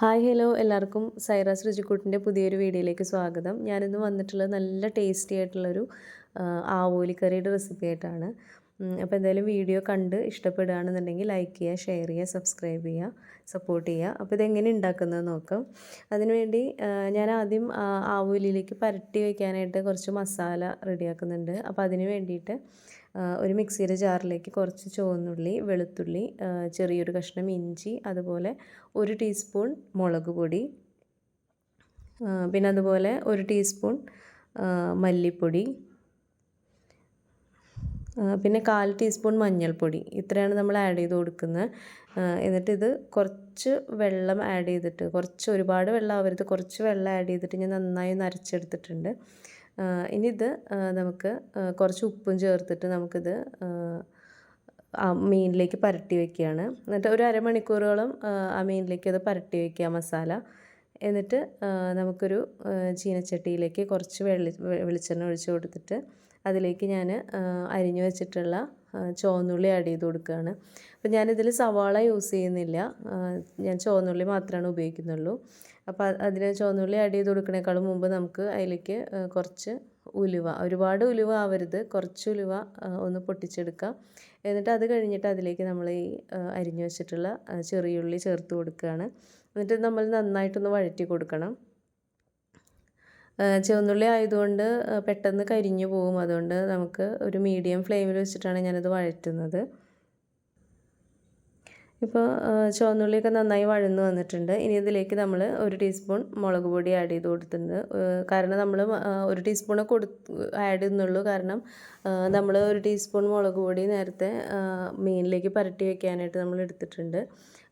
Hi hello എല്ലാവർക്കും സൈറാസ് രുചിക്കൂട്ടിന്റെ പുതിയൊരു വീഡിയോയിലേക്ക് സ്വാഗതം. ഞാനിന്ന് വന്നിട്ടുള്ള നല്ല ടേസ്റ്റി ആയിട്ടുള്ളൊരു ആവോലിക്കറിയുടെ റെസിപ്പി ആയിട്ടാണ്. അപ്പോൾ എന്തായാലും വീഡിയോ കണ്ട് ഇഷ്ടപ്പെടുകയാണെന്നുണ്ടെങ്കിൽ ലൈക്ക് ചെയ്യുക ഷെയർ ചെയ്യുക സബ്സ്ക്രൈബ് ചെയ്യുക സപ്പോർട്ട് ചെയ്യുക. അപ്പോൾ ഇതെങ്ങനെ ഉണ്ടാക്കുന്നത് നോക്കാം. അതിനുവേണ്ടി ഞാൻ ആദ്യം ആവോലിയിലേക്ക് പരട്ടി വയ്ക്കാനായിട്ട് കുറച്ച് മസാല റെഡിയാക്കുന്നുണ്ട്. അപ്പോൾ അതിന് വേണ്ടിയിട്ട് ഒരു മിക്സിയുടെ ജാറിലേക്ക് കുറച്ച് ചുവന്നുള്ളി വെളുത്തുള്ളി ചെറിയൊരു കഷ്ണം ഇഞ്ചി അതുപോലെ ഒരു ടീസ്പൂൺ മുളക് പൊടി പിന്നെ അതുപോലെ ഒരു ടീസ്പൂൺ മല്ലിപ്പൊടി പിന്നെ കാൽ ടീസ്പൂൺ മഞ്ഞൾപ്പൊടി. ഇത്രയാണ് നമ്മൾ ആഡ് ചെയ്ത് കൊടുക്കുന്നത്. എന്നിട്ട് ഇത് കുറച്ച് വെള്ളം ആഡ് ചെയ്തിട്ട് കുറച്ച് ഒരുപാട് വെള്ളം ആവരുത് കുറച്ച് വെള്ളം ആഡ് ചെയ്തിട്ട് ഞാൻ നന്നായി നരച്ചെടുത്തിട്ടുണ്ട്. ഇനി ഇത് നമുക്ക് കുറച്ച് ഉപ്പും ചേർത്തിട്ട് നമുക്കിത് ആ മീനിലേക്ക് പരട്ടി വെക്കുകയാണ്. എന്നിട്ട് ഒരു അരമണിക്കൂറോളം ആ മീനിലേക്ക് അത് പരട്ടി വെക്കുക മസാല. എന്നിട്ട് നമുക്കൊരു ചീനച്ചട്ടിയിലേക്ക് കുറച്ച് വെള്ളി വെളിച്ചെണ്ണ ഒഴിച്ച് കൊടുത്തിട്ട് അതിലേക്ക് ഞാൻ അരിഞ്ഞു വെച്ചിട്ടുള്ള ചുവന്നുള്ളി ആഡ് ചെയ്ത് കൊടുക്കുകയാണ്. അപ്പോൾ ഞാനിതിൽ സവാള യൂസ് ചെയ്യുന്നില്ല. ഞാൻ ചുവന്നുള്ളി മാത്രമാണ് ഉപയോഗിക്കുന്നുള്ളൂ. അപ്പോൾ അതിന് ചുവന്നുള്ളി ആഡ് ചെയ്ത് കൊടുക്കണേക്കാളും മുമ്പ് നമുക്ക് അതിലേക്ക് കുറച്ച് ഉലുവ ഒരുപാട് ഉലുവ ആവരുത്. കുറച്ച് ഉലുവ ഒന്ന് പൊട്ടിച്ചെടുക്കാം. എന്നിട്ട് അത് കഴിഞ്ഞിട്ട് അതിലേക്ക് നമ്മൾ ഈ അരിഞ്ഞു വെച്ചിട്ടുള്ള ചെറിയുള്ളി ചേർത്ത് കൊടുക്കുകയാണ്. എന്നിട്ട് നമ്മൾ നന്നായിട്ടൊന്ന് വഴറ്റി കൊടുക്കണം. ചുവന്നുള്ളി ആയതുകൊണ്ട് പെട്ടെന്ന് കരിഞ്ഞു പോകും. അതുകൊണ്ട് നമുക്ക് ഒരു മീഡിയം ഫ്ലെയിമിൽ വെച്ചിട്ടാണ് ഞാനത് വഴറ്റുന്നത്. ഇപ്പോൾ ചുവന്നുള്ളിയൊക്കെ നന്നായി വഴന്ന് വന്നിട്ടുണ്ട്. ഇനി ഇതിലേക്ക് നമ്മൾ ഒരു ടീസ്പൂൺ മുളക് പൊടി ആഡ് ചെയ്ത് കൊടുത്തിട്ടുണ്ട്. കാരണം നമ്മൾ ഒരു ടീസ്പൂൺ കൊടു ആഡ് ചെയ്യുന്നുള്ളൂ. കാരണം നമ്മൾ ഒരു ടീസ്പൂൺ മുളക് പൊടി നേരത്തെ മീനിലേക്ക് പരട്ടി വെക്കാനായിട്ട് നമ്മൾ എടുത്തിട്ടുണ്ട്.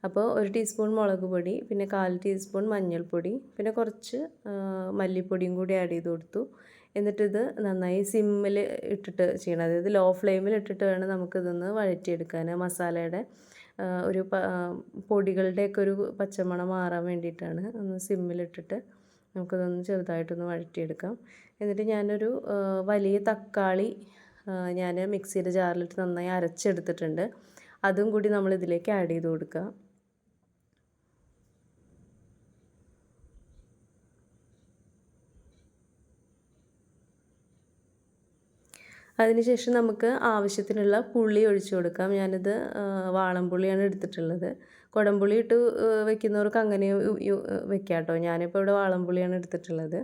അപ്പോൾ ഒരു ടീസ്പൂൺ മുളക് പൊടി പിന്നെ കാൽ ടീസ്പൂൺ മഞ്ഞൾപ്പൊടി പിന്നെ കുറച്ച് മല്ലിപ്പൊടിയും കൂടി ആഡ് ചെയ്ത് കൊടുത്തു. എന്നിട്ടിത് നന്നായി സിമ്മിൽ ഇട്ടിട്ട് ചെയ്യണം. അതായത് ലോ ഫ്ലെയിമിൽ ഇട്ടിട്ട് വേണം നമുക്കിതൊന്ന് വഴറ്റിയെടുക്കാൻ മസാലയുടെ ഒരു പൊടികളുടെയൊക്കെ ഒരു പച്ചമണം മാറാൻ വേണ്ടിയിട്ടാണ് ഒന്ന് സിമ്മിലിട്ടിട്ട് നമുക്കതൊന്ന് ചെറുതായിട്ടൊന്ന് വഴറ്റിയെടുക്കാം. എന്നിട്ട് ഞാനൊരു വലിയ തക്കാളി ഞാൻ മിക്സിയുടെ ജാറിലിട്ട് നന്നായി അരച്ചെടുത്തിട്ടുണ്ട്. അതും കൂടി നമ്മൾ ഇതിലേക്ക് ആഡ് ചെയ്ത് കൊടുക്കുക അതിനുശേഷം നമുക്ക് ആവശ്യത്തിനുള്ള പുളി ഒഴിച്ചു കൊടുക്കാം. ഞാനിത് വാളംപുളിയാണ് എടുത്തിട്ടുള്ളത്. കുടംപുളി ഇട്ട് വെക്കുന്നവർക്ക് അങ്ങനെ വെക്കാം കേട്ടോ. ഞാനിപ്പോൾ ഇവിടെ വാളംപുളിയാണ് എടുത്തിട്ടുള്ളത്.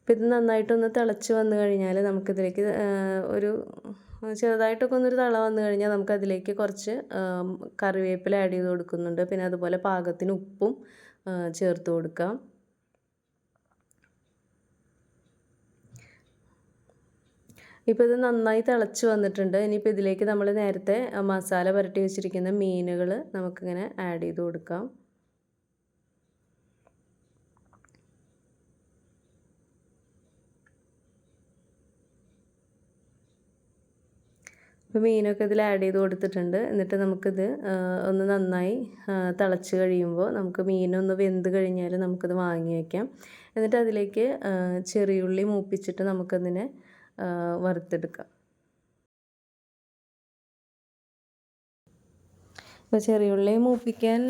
അപ്പോൾ ഇത് നന്നായിട്ടൊന്ന് തിളച്ച് വന്നു കഴിഞ്ഞാൽ നമുക്കിതിലേക്ക് ഒരു ചെറുതായിട്ടൊക്കെ ഒന്നൊരു തള വന്നു കഴിഞ്ഞാൽ നമുക്കതിലേക്ക് കുറച്ച് കറിവേപ്പില ആഡ് ചെയ്ത് കൊടുക്കുന്നുണ്ട്. പിന്നെ അതുപോലെ പാകത്തിന് ഉപ്പും ചേർത്ത് കൊടുക്കാം. ഇപ്പോൾ ഇത് നന്നായി തിളച്ച് വന്നിട്ടുണ്ട്. ഇനിയിപ്പോൾ ഇതിലേക്ക് നമ്മൾ നേരത്തെ മസാല പുരട്ടി വെച്ചിരിക്കുന്ന മീനുകൾ നമുക്കിങ്ങനെ ആഡ് ചെയ്ത് കൊടുക്കാം. ഇപ്പോൾ മീനൊക്കെ ഇതിൽ ആഡ് ചെയ്ത് കൊടുത്തിട്ടുണ്ട്. എന്നിട്ട് നമുക്കിത് ഒന്ന് നന്നായി തിളച്ച് കഴിയുമ്പോൾ നമുക്ക് മീനൊന്ന് വെന്ത് കഴിഞ്ഞാൽ നമുക്കിത് വാങ്ങി വയ്ക്കാം എന്നിട്ട് അതിലേക്ക് ചെറിയുള്ളി മൂപ്പിച്ചിട്ട് നമുക്കതിനെ വറുത്തെടുക്കാം. ഇപ്പോൾ ചെറിയുള്ളി മൂപ്പിക്കാൻ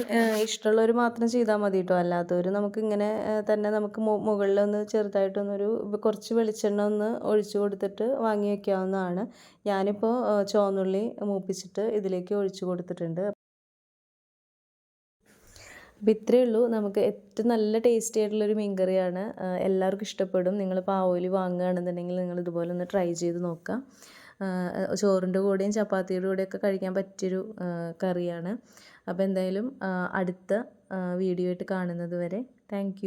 ഇഷ്ടമുള്ളവർ മാത്രം ചെയ്താൽ മതി കേട്ടോ അല്ലാത്തവർ നമുക്കിങ്ങനെ തന്നെ നമുക്ക് മുകളിലൊന്ന് ചെറുതായിട്ടൊന്നൊരു കുറച്ച് വെളിച്ചെണ്ണ ഒന്ന് ഒഴിച്ചു കൊടുത്തിട്ട് വാങ്ങി വയ്ക്കാവുന്നതാണ് ഞാനിപ്പോൾ ചുവന്നുള്ളി മൂപ്പിച്ചിട്ട് ഇതിലേക്ക് ഒഴിച്ചു കൊടുത്തിട്ടുണ്ട്. അപ്പോൾ ഇത്രയേ ഉള്ളൂ. നമുക്ക് ഏറ്റവും നല്ല ടേസ്റ്റി ആയിട്ടുള്ളൊരു മീൻ കറിയാണ് എല്ലാവർക്കും ഇഷ്ടപ്പെടും. നിങ്ങൾ പാവോലി വാങ്ങുകയാണെന്നുണ്ടെങ്കിൽ നിങ്ങൾ ഇതുപോലെ ഒന്ന് ട്രൈ ചെയ്ത് നോക്കാം. ചോറിന്റെ കൂടെയും ചപ്പാത്തിയുടെ കൂടെയൊക്കെ കഴിക്കാൻ പറ്റിയൊരു കറിയാണ്. അപ്പോൾ എന്തായാലും അടുത്ത വീഡിയോ ആയിട്ട് കാണുന്നത് വരെ. താങ്ക്